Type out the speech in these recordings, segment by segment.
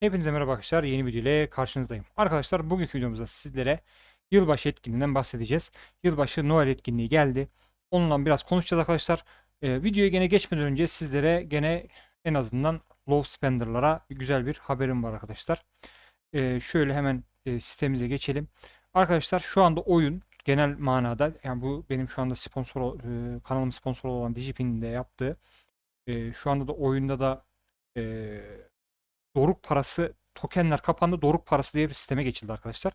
Hepinize merhaba arkadaşlar. Yeni video ile karşınızdayım. Arkadaşlar bugünkü videomuzda sizlere yılbaşı etkinliğinden bahsedeceğiz. Yılbaşı Noel etkinliği geldi. Onunla biraz konuşacağız arkadaşlar. Ee, videoya gene geçmeden önce sizlere gene en azından low spender'lara güzel bir haberim var arkadaşlar. Ee, şöyle hemen e, sitemize geçelim. Arkadaşlar şu anda oyun genel manada yani bu benim şu anda sponsor e, kanalım sponsor olan Digipin'in de yaptığı e, şu anda da oyunda da e, Doruk parası tokenler kapandı. Doruk parası diye bir sisteme geçildi arkadaşlar.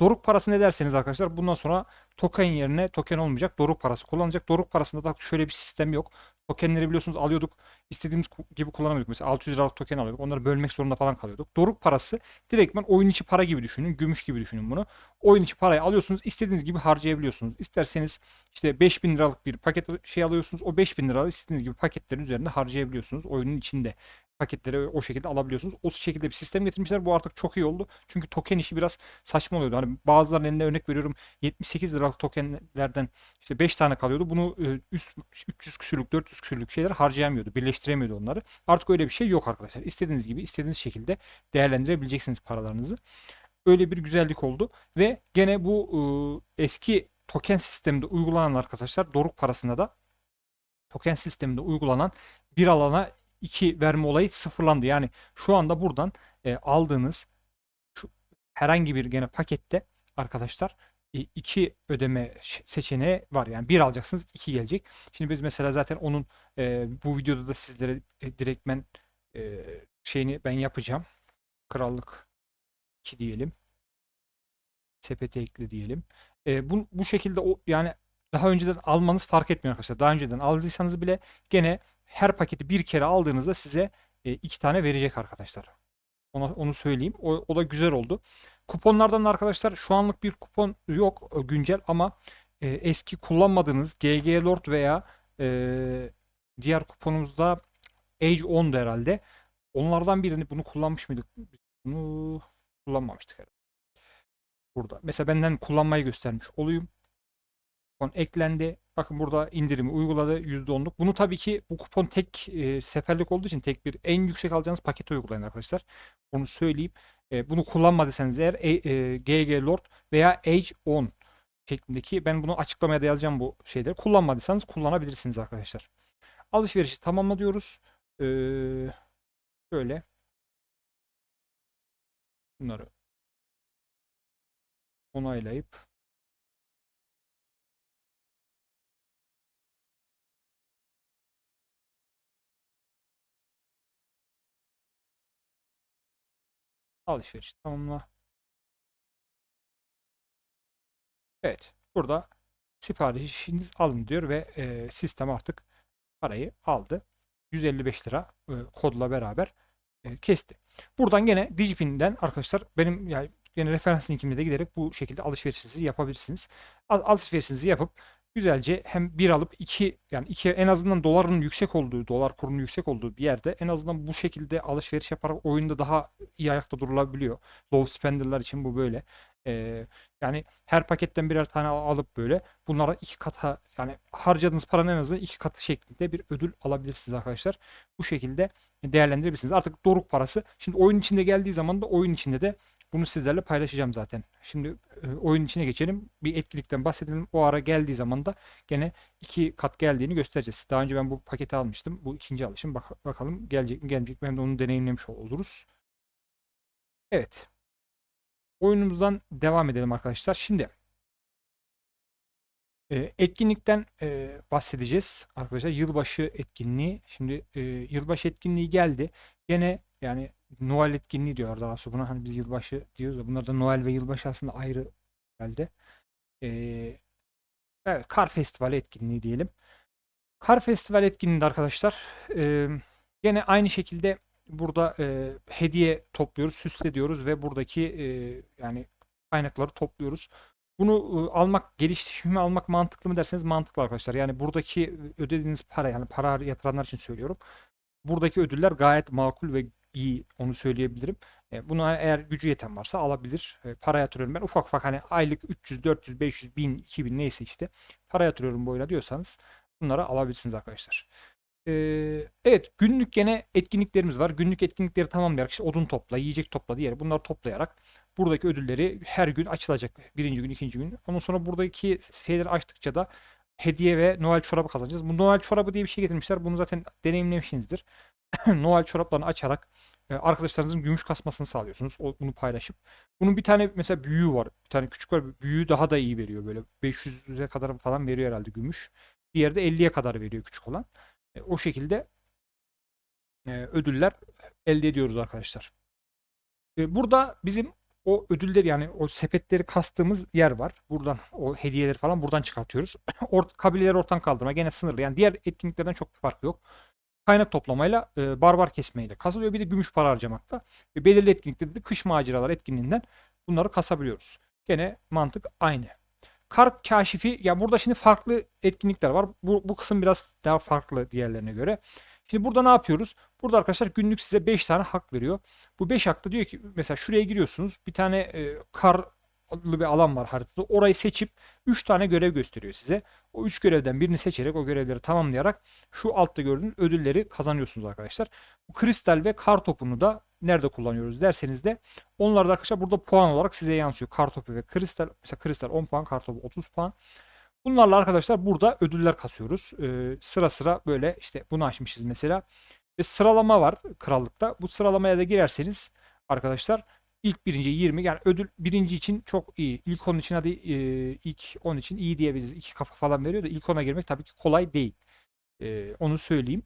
Doruk parası ne derseniz arkadaşlar bundan sonra token yerine token olmayacak. Doruk parası kullanılacak. Doruk parasında da şöyle bir sistem yok. Tokenleri biliyorsunuz alıyorduk. istediğimiz gibi kullanamıyorduk. Mesela 600 liralık token alıyorduk. Onları bölmek zorunda falan kalıyorduk. Doruk parası direktmen oyun içi para gibi düşünün. Gümüş gibi düşünün bunu. Oyun içi parayı alıyorsunuz. istediğiniz gibi harcayabiliyorsunuz. İsterseniz işte 5000 liralık bir paket şey alıyorsunuz. O 5000 liralık istediğiniz gibi paketlerin üzerinde harcayabiliyorsunuz. Oyunun içinde paketleri o şekilde alabiliyorsunuz. O şekilde bir sistem getirmişler. Bu artık çok iyi oldu. Çünkü token işi biraz saçma oluyordu. Hani bazılarının eline örnek veriyorum 78 liralık tokenlerden işte 5 tane kalıyordu. Bunu e, üst 300 küsürlük 400 küsürlük şeyler harcayamıyordu. Birleştiremiyordu onları. Artık öyle bir şey yok arkadaşlar. İstediğiniz gibi istediğiniz şekilde değerlendirebileceksiniz paralarınızı. Öyle bir güzellik oldu ve gene bu e, eski token sisteminde uygulanan arkadaşlar doruk parasında da token sisteminde uygulanan bir alana iki verme olayı sıfırlandı. Yani şu anda buradan e, aldığınız şu herhangi bir gene pakette arkadaşlar e, iki ödeme seçeneği var. Yani bir alacaksınız iki gelecek. Şimdi biz mesela zaten onun e, bu videoda da sizlere e, direktmen e, şeyini ben yapacağım. Krallık 2 diyelim. Sepete ekle diyelim. E, bu, bu şekilde o yani daha önceden almanız fark etmiyor arkadaşlar. Daha önceden aldıysanız bile gene her paketi bir kere aldığınızda size e, iki tane verecek arkadaşlar. Ona, onu söyleyeyim. O, o da güzel oldu. Kuponlardan da arkadaşlar şu anlık bir kupon yok e, güncel ama e, eski kullanmadığınız GG Lord veya e, diğer kuponumuzda Age 10'du herhalde. Onlardan birini bunu kullanmış mıydık? Bunu kullanmamıştık herhalde. Burada. Mesela benden kullanmayı göstermiş olayım. Kupon eklendi. Bakın burada indirimi uyguladı %10'luk. Bunu tabii ki bu kupon tek e, seferlik olduğu için tek bir en yüksek alacağınız paketi uygulayın arkadaşlar. Onu söyleyeyim. E, bunu kullanmadıysanız eğer e, e, GG Lord veya Age 10 şeklindeki ben bunu açıklamaya da yazacağım bu şeyleri. Kullanmadıysanız kullanabilirsiniz arkadaşlar. Alışverişi tamamla diyoruz. Ee, şöyle bunları onaylayıp alışveriş tamamla. Evet. Burada siparişiniz alın diyor ve e, sistem artık parayı aldı. 155 lira e, kodla beraber e, kesti. Buradan gene Digipin'den arkadaşlar benim yani yine referans linkimde de giderek bu şekilde alışverişinizi yapabilirsiniz. Al- Alışverişinizi yapıp güzelce hem bir alıp iki yani iki en azından doların yüksek olduğu, dolar kurunun yüksek olduğu bir yerde en azından bu şekilde alışveriş yaparak oyunda daha iyi ayakta durulabiliyor. Low spender'lar için bu böyle. Ee, yani her paketten birer tane al- alıp böyle bunlara iki kata yani harcadığınız paranın en azından iki katı şeklinde bir ödül alabilirsiniz arkadaşlar. Bu şekilde değerlendirebilirsiniz. Artık doruk parası. Şimdi oyun içinde geldiği zaman da oyun içinde de bunu sizlerle paylaşacağım zaten. Şimdi e, oyun içine geçelim. Bir etkinlikten bahsedelim. O ara geldiği zaman da gene iki kat geldiğini göstereceğiz. Daha önce ben bu paketi almıştım. Bu ikinci alışım. Bak, bakalım gelecek mi gelmeyecek mi hem de onu deneyimlemiş oluruz. Evet. Oyunumuzdan devam edelim arkadaşlar. Şimdi e, etkinlikten e, bahsedeceğiz arkadaşlar. Yılbaşı etkinliği. Şimdi yılbaşı etkinliği geldi. Gene yani Noel etkinliği diyorlar daha sonra buna. Hani biz yılbaşı diyoruz da bunlar da Noel ve yılbaşı aslında ayrı geldi. E, evet, Kar Festivali etkinliği diyelim. Kar Festivali etkinliğinde arkadaşlar e, gene aynı şekilde burada e, hediye topluyoruz, süslediyoruz ve buradaki e, yani kaynakları topluyoruz. Bunu e, almak, geliştirme almak mantıklı mı derseniz mantıklı arkadaşlar. Yani buradaki ödediğiniz para yani para yatıranlar için söylüyorum. Buradaki ödüller gayet makul ve iyi onu söyleyebilirim. E, buna eğer gücü yeten varsa alabilir. E, para yatırıyorum ben ufak ufak hani aylık 300, 400, 500, 1000, 2000 neyse işte para yatırıyorum bu diyorsanız bunları alabilirsiniz arkadaşlar. Ee, evet günlük gene etkinliklerimiz var. Günlük etkinlikleri tamamlayarak işte odun topla, yiyecek topla diğer bunları toplayarak buradaki ödülleri her gün açılacak. Birinci gün, ikinci gün. Ondan sonra buradaki şeyleri açtıkça da hediye ve Noel çorabı kazanacağız. Bu Noel çorabı diye bir şey getirmişler. Bunu zaten deneyimlemişsinizdir. Noel çoraplarını açarak e, arkadaşlarınızın gümüş kasmasını sağlıyorsunuz. Bunu paylaşıp. Bunun bir tane mesela büyüğü var. Bir tane küçük var. Büyüğü daha da iyi veriyor böyle. 500'e kadar falan veriyor herhalde gümüş. Bir yerde 50'ye kadar veriyor küçük olan. E, o şekilde e, ödüller elde ediyoruz arkadaşlar. Burada bizim o ödülleri yani o sepetleri kastığımız yer var. Buradan o hediyeleri falan buradan çıkartıyoruz. Ort kabileleri ortadan kaldırma gene sınırlı. Yani diğer etkinliklerden çok bir fark yok. Kaynak toplamayla e, barbar kesmeyle kasılıyor. Bir de gümüş para harcamakta. Ve belirli etkinliklerde de kış maceralar etkinliğinden bunları kasabiliyoruz. Gene mantık aynı. Kar kaşifi ya burada şimdi farklı etkinlikler var. Bu, bu kısım biraz daha farklı diğerlerine göre. Şimdi burada ne yapıyoruz? Burada arkadaşlar günlük size 5 tane hak veriyor. Bu 5 hakta diyor ki mesela şuraya giriyorsunuz. Bir tane e, karlı bir alan var haritada. Orayı seçip 3 tane görev gösteriyor size. O 3 görevden birini seçerek o görevleri tamamlayarak şu altta gördüğünüz ödülleri kazanıyorsunuz arkadaşlar. Bu kristal ve kar topunu da nerede kullanıyoruz derseniz de onlar da arkadaşlar burada puan olarak size yansıyor. Kar topu ve kristal mesela kristal 10 puan, kar topu 30 puan. Bunlarla arkadaşlar burada ödüller kasıyoruz. Ee, sıra sıra böyle işte bunu açmışız mesela. Ve sıralama var krallıkta. Bu sıralamaya da girerseniz arkadaşlar ilk birinci 20 yani ödül birinci için çok iyi. İlk 10 için hadi e, ilk 10 için iyi diyebiliriz. İki kafa falan veriyor da ilk 10'a girmek tabii ki kolay değil. E, onu söyleyeyim.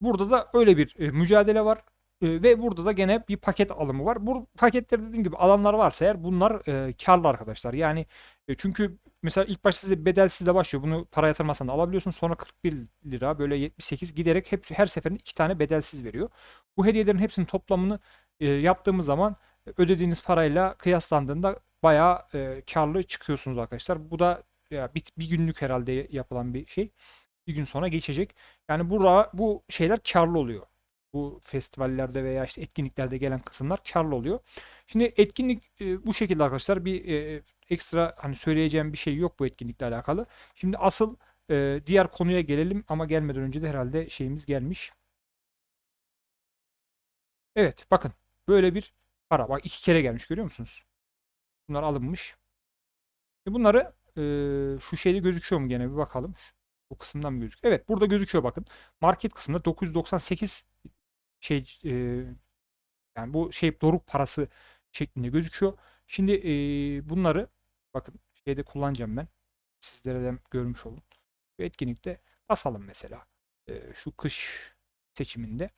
Burada da öyle bir e, mücadele var. E, ve burada da gene bir paket alımı var. Bu paketler dediğim gibi alanlar varsa eğer bunlar e, karlı arkadaşlar. Yani e, çünkü mesela ilk başta size bedelsizle başlıyor. Bunu para yatırmasan da alabiliyorsun. Sonra 41 lira böyle 78 giderek hep her seferinde iki tane bedelsiz veriyor. Bu hediyelerin hepsinin toplamını e, yaptığımız zaman ödediğiniz parayla kıyaslandığında bayağı e, karlı çıkıyorsunuz arkadaşlar. Bu da ya, bir, bir günlük herhalde yapılan bir şey. Bir gün sonra geçecek. Yani burada bu şeyler karlı oluyor. Bu festivallerde veya işte etkinliklerde gelen kısımlar karlı oluyor. Şimdi etkinlik e, bu şekilde arkadaşlar bir e, ekstra hani söyleyeceğim bir şey yok bu etkinlikle alakalı. Şimdi asıl e, diğer konuya gelelim ama gelmeden önce de herhalde şeyimiz gelmiş. Evet bakın böyle bir para. Bak iki kere gelmiş görüyor musunuz? Bunlar alınmış. E bunları e, şu şeyde gözüküyor mu gene bir bakalım. Bu kısımdan mı gözüküyor? Evet burada gözüküyor bakın. Market kısmında 998 şey e, yani bu şey doruk parası şeklinde gözüküyor. Şimdi e, bunları bakın şeyde kullanacağım ben. Sizlere de görmüş olun. Bu etkinlikte basalım mesela. E, şu kış seçiminde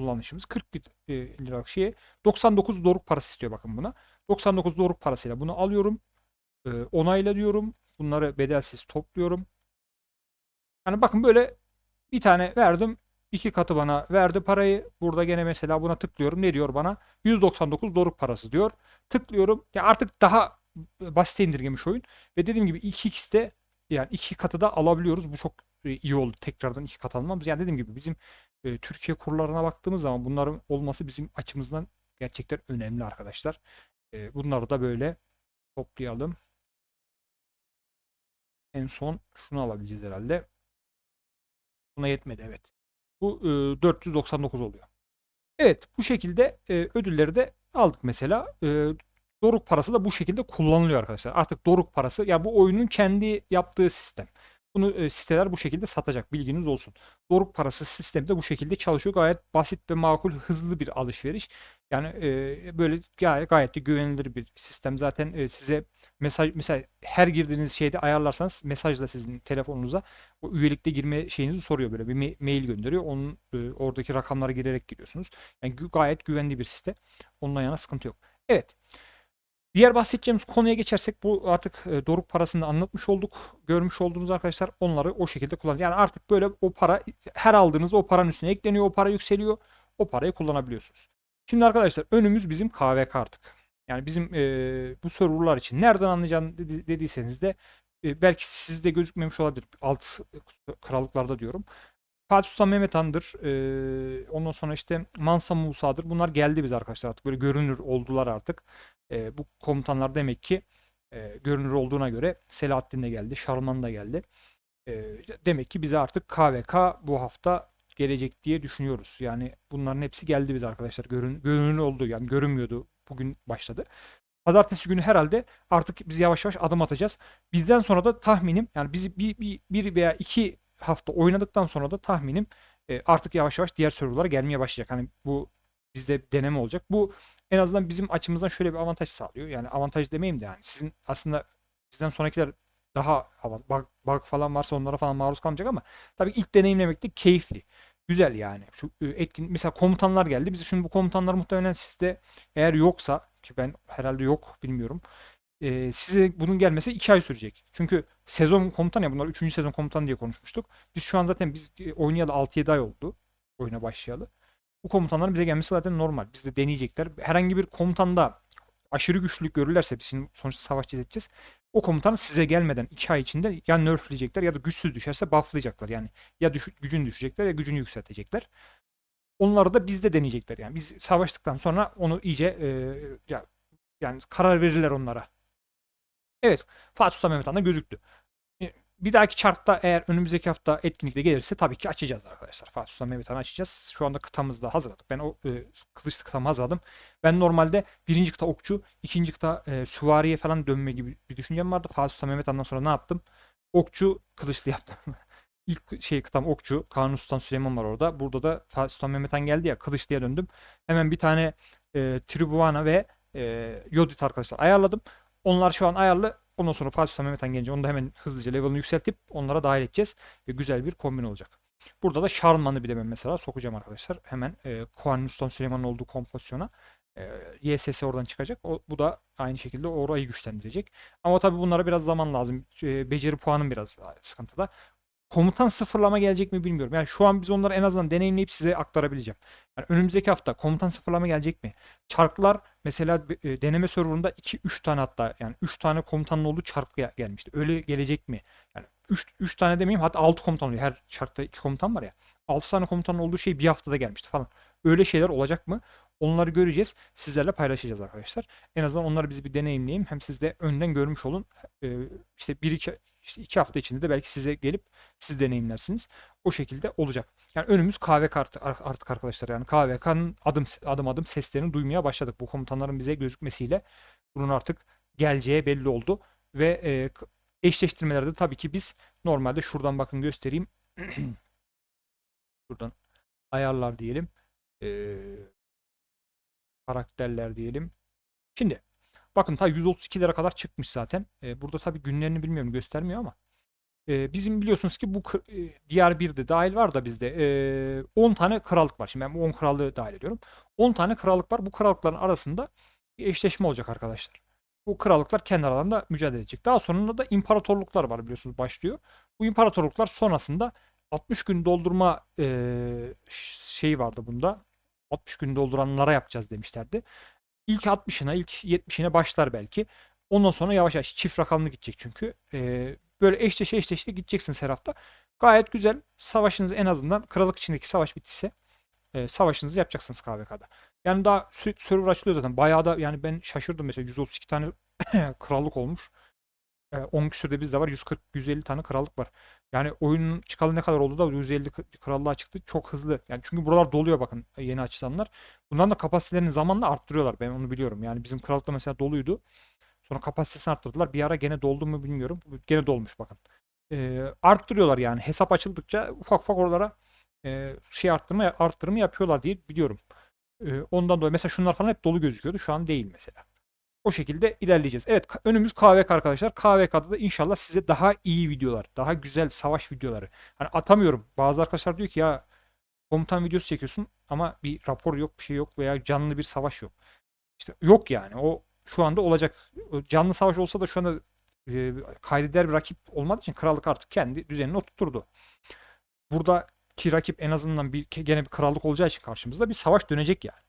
kullanışımız 40 e, liralık şeye 99 doruk parası istiyor bakın buna. 99 doruk parasıyla bunu alıyorum. E, onayla diyorum. Bunları bedelsiz topluyorum. Yani bakın böyle bir tane verdim. iki katı bana verdi parayı. Burada gene mesela buna tıklıyorum. Ne diyor bana? 199 doruk parası diyor. Tıklıyorum. Ya artık daha basit indirgemiş oyun. Ve dediğim gibi 2x'te yani iki katı da alabiliyoruz. Bu çok iyi oldu. Tekrardan iki kat almamız. Yani dediğim gibi bizim e, Türkiye kurlarına baktığımız zaman bunların olması bizim açımızdan gerçekten önemli arkadaşlar. E, bunları da böyle toplayalım. En son şunu alabileceğiz herhalde. Buna yetmedi evet. Bu e, 499 oluyor. Evet bu şekilde e, ödülleri de aldık mesela. E, doruk parası da bu şekilde kullanılıyor arkadaşlar. Artık doruk parası ya bu oyunun kendi yaptığı sistem. Bunu e, siteler bu şekilde satacak. Bilginiz olsun. Doruk parası sistemi de bu şekilde çalışıyor. Gayet basit ve makul, hızlı bir alışveriş. Yani e, böyle gayet, gayet de güvenilir bir sistem. Zaten e, size mesaj mesela her girdiğiniz şeyde ayarlarsanız mesajla sizin telefonunuza o üyelikte girme şeyinizi soruyor böyle bir ma- mail gönderiyor. Onun e, oradaki rakamlara girerek giriyorsunuz. Yani gayet güvenli bir site. Ondan yana sıkıntı yok. Evet. Diğer bahsedeceğimiz konuya geçersek bu artık e, doruk parasını anlatmış olduk. Görmüş olduğunuz arkadaşlar onları o şekilde kullan. Yani artık böyle o para her aldığınızda o paranın üstüne ekleniyor. O para yükseliyor. O parayı kullanabiliyorsunuz. Şimdi arkadaşlar önümüz bizim KVK artık. Yani bizim e, bu serverlar için nereden anlayacağını dedi, dediyseniz de e, belki sizde gözükmemiş olabilir. Alt krallıklarda diyorum. Fatih Sultan Mehmet Han'dır. E, ondan sonra işte Mansa Musa'dır. Bunlar geldi biz arkadaşlar artık. Böyle görünür oldular artık. E, bu komutanlar demek ki e, görünür olduğuna göre Selahaddin de geldi, Şarman da geldi. E, demek ki bize artık KVK bu hafta gelecek diye düşünüyoruz. Yani bunların hepsi geldi bize arkadaşlar. Görün, görünür oldu yani görünmüyordu. Bugün başladı. Pazartesi günü herhalde artık biz yavaş yavaş adım atacağız. Bizden sonra da tahminim yani bizi bir, bir, bir veya iki hafta oynadıktan sonra da tahminim e, artık yavaş yavaş diğer serverlara gelmeye başlayacak. Hani bu bizde deneme olacak. Bu en azından bizim açımızdan şöyle bir avantaj sağlıyor. Yani avantaj demeyeyim de yani sizin aslında bizden sonrakiler daha bug, bug falan varsa onlara falan maruz kalmayacak ama tabii ilk deneyimlemek de keyifli. Güzel yani. Şu e, etkin mesela komutanlar geldi. Biz şimdi bu komutanlar muhtemelen sizde eğer yoksa ki ben herhalde yok bilmiyorum. E, size bunun gelmesi 2 ay sürecek. Çünkü sezon komutan ya bunlar 3. sezon komutan diye konuşmuştuk. Biz şu an zaten biz oynayalı 6-7 ay oldu. Oyuna başlayalı. Bu komutanların bize gelmesi zaten normal. Biz de deneyecekler. Herhangi bir komutanda aşırı güçlülük görürlerse biz şimdi sonuçta savaş edeceğiz. O komutan size gelmeden 2 ay içinde ya nerfleyecekler ya da güçsüz düşerse bufflayacaklar. Yani ya düş, gücünü düşecekler ya gücünü yükseltecekler. Onları da bizde deneyecekler. Yani biz savaştıktan sonra onu iyice e, ya, yani karar verirler onlara. Evet. Fatih Sultan Mehmet Han gözüktü. Bir dahaki chartta eğer önümüzdeki hafta etkinlikte gelirse tabii ki açacağız arkadaşlar. Fatih Sultan Mehmet Han'ı açacağız. Şu anda kıtamızda hazırladık. Ben o e, kılıçlı kıtamı hazırladım. Ben normalde birinci kıta okçu, ikinci kıta e, süvariye falan dönme gibi bir düşüncem vardı. Fatih Sultan Mehmet Han'dan sonra ne yaptım? Okçu kılıçlı yaptım. İlk şey kıtam okçu. Kanuni Sultan Süleyman var orada. Burada da Fatih Sultan Mehmet Han geldi ya kılıçlıya döndüm. Hemen bir tane e, Tribuvana ve e, Yodit arkadaşlar ayarladım. Onlar şu an ayarlı. Ondan sonra Fatih Sultan Mehmet Han gelince onu da hemen hızlıca level'ını yükseltip onlara dahil edeceğiz. Ve güzel bir kombin olacak. Burada da Şarman'ı bir de ben mesela sokacağım arkadaşlar. Hemen e, Kanuni Sultan Süleyman'ın olduğu kompozisyona. E, YSS oradan çıkacak. O, bu da aynı şekilde orayı güçlendirecek. Ama tabii bunlara biraz zaman lazım. E, beceri puanım biraz sıkıntıda. Komutan sıfırlama gelecek mi bilmiyorum. Yani şu an biz onları en azından deneyimleyip size aktarabileceğim. Yani önümüzdeki hafta komutan sıfırlama gelecek mi? Çarklar mesela e, deneme serverında 2-3 tane hatta yani 3 tane komutanın olduğu çark gel- gelmişti. Öyle gelecek mi? Yani 3 3 tane demeyeyim hatta 6 komutan oluyor. Her çarkta 2 komutan var ya. 6 tane komutanın olduğu şey bir haftada gelmişti falan. Öyle şeyler olacak mı? Onları göreceğiz. Sizlerle paylaşacağız arkadaşlar. En azından onları biz bir deneyimleyelim. Hem siz de önden görmüş olun. Ee, işte bir iki işte iki hafta içinde de belki size gelip siz deneyimlersiniz. O şekilde olacak. Yani önümüz KVK artık, artık arkadaşlar. Yani KVK'nın adım adım adım seslerini duymaya başladık. Bu komutanların bize gözükmesiyle bunun artık geleceği belli oldu. Ve e, eşleştirmelerde tabii ki biz normalde şuradan bakın göstereyim. Şuradan ayarlar diyelim. Ee, karakterler diyelim. Şimdi bakın ta 132 lira kadar çıkmış zaten. Ee, burada tabii günlerini bilmiyorum göstermiyor ama. Ee, bizim biliyorsunuz ki bu e, diğer bir de dahil var da bizde ee, 10 tane krallık var. Şimdi ben bu 10 krallığı dahil ediyorum. 10 tane krallık var. Bu krallıkların arasında bir eşleşme olacak arkadaşlar. Bu krallıklar kendi aralarında mücadele edecek. Daha sonunda da imparatorluklar var biliyorsunuz başlıyor. Bu imparatorluklar sonrasında 60 gün doldurma ee, şeyi vardı bunda. 60 gün dolduranlara yapacağız demişlerdi. İlk 60'ına, ilk 70'ine başlar belki. Ondan sonra yavaş yavaş çift rakamlı gidecek çünkü. Ee, böyle eşleşe eşleşe gideceksiniz her hafta. Gayet güzel. Savaşınız en azından krallık içindeki savaş bittiyse e, savaşınızı yapacaksınız KVK'da. Yani daha sürekli server açılıyor zaten. Bayağı da yani ben şaşırdım mesela 132 tane krallık olmuş. E, 10 küsürde bizde var. 140-150 tane krallık var. Yani oyunun çıkalı ne kadar oldu da 150 k- krallığa çıktı. Çok hızlı. Yani çünkü buralar doluyor bakın e, yeni açılanlar. Bunların da kapasitelerini zamanla arttırıyorlar. Ben onu biliyorum. Yani bizim krallıkta mesela doluydu. Sonra kapasitesini arttırdılar. Bir ara gene doldu mu bilmiyorum. Gene dolmuş bakın. E, arttırıyorlar yani. Hesap açıldıkça ufak ufak oralara e, şey arttırma arttırımı yapıyorlar diye biliyorum. E, ondan dolayı mesela şunlar falan hep dolu gözüküyordu. Şu an değil mesela. O şekilde ilerleyeceğiz. Evet önümüz KVK arkadaşlar. KVK'da da inşallah size daha iyi videolar, daha güzel savaş videoları. Hani atamıyorum. Bazı arkadaşlar diyor ki ya komutan videosu çekiyorsun ama bir rapor yok, bir şey yok veya canlı bir savaş yok. İşte yok yani. O şu anda olacak. Canlı savaş olsa da şu anda e, kaydeder bir rakip olmadığı için krallık artık kendi düzenini oturtturdu. Buradaki rakip en azından bir gene bir krallık olacağı için karşımızda bir savaş dönecek yani.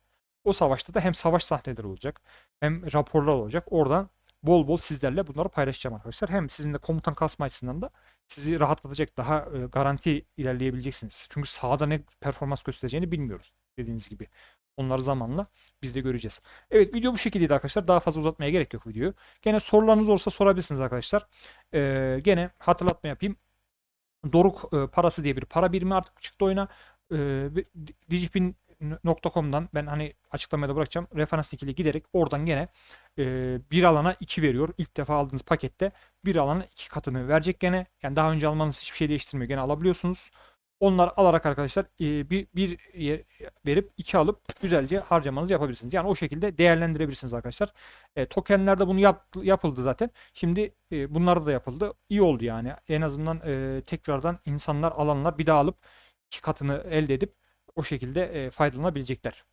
O savaşta da hem savaş sahneleri olacak hem raporlar olacak. Oradan bol bol sizlerle bunları paylaşacağım arkadaşlar. Hem sizin de komutan kasma açısından da sizi rahatlatacak, daha e, garanti ilerleyebileceksiniz. Çünkü sahada ne performans göstereceğini bilmiyoruz dediğiniz gibi. Onları zamanla biz de göreceğiz. Evet video bu şekildeydi arkadaşlar. Daha fazla uzatmaya gerek yok videoyu. Gene sorularınız olursa sorabilirsiniz arkadaşlar. Ee, gene hatırlatma yapayım. Doruk e, parası diye bir para birimi artık çıktı oyuna. E, bir- Digipin.com'dan ben hani açıklamaya da bırakacağım. Referans linkine giderek oradan gene e, bir alana 2 veriyor. İlk defa aldığınız pakette bir alana 2 katını verecek gene. Yani daha önce almanız hiçbir şey değiştirmiyor. Gene alabiliyorsunuz. Onlar alarak arkadaşlar e, bir, bir verip iki alıp güzelce harcamanızı yapabilirsiniz. Yani o şekilde değerlendirebilirsiniz arkadaşlar. E, tokenlerde bunu yap, yapıldı zaten. Şimdi e, bunlar da yapıldı. İyi oldu yani. En azından e, tekrardan insanlar alanlar bir daha alıp iki katını elde edip o şekilde e, faydalanabilecekler.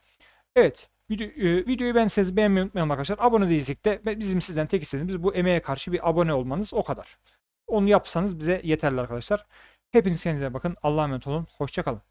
Evet. Video, e, videoyu beğendiyseniz beğenmeyi unutmayalım arkadaşlar. Abone değilsek de bizim sizden tek istediğimiz bu emeğe karşı bir abone olmanız o kadar. Onu yapsanız bize yeterli arkadaşlar. Hepiniz kendinize bakın. Allah'a emanet olun. Hoşçakalın.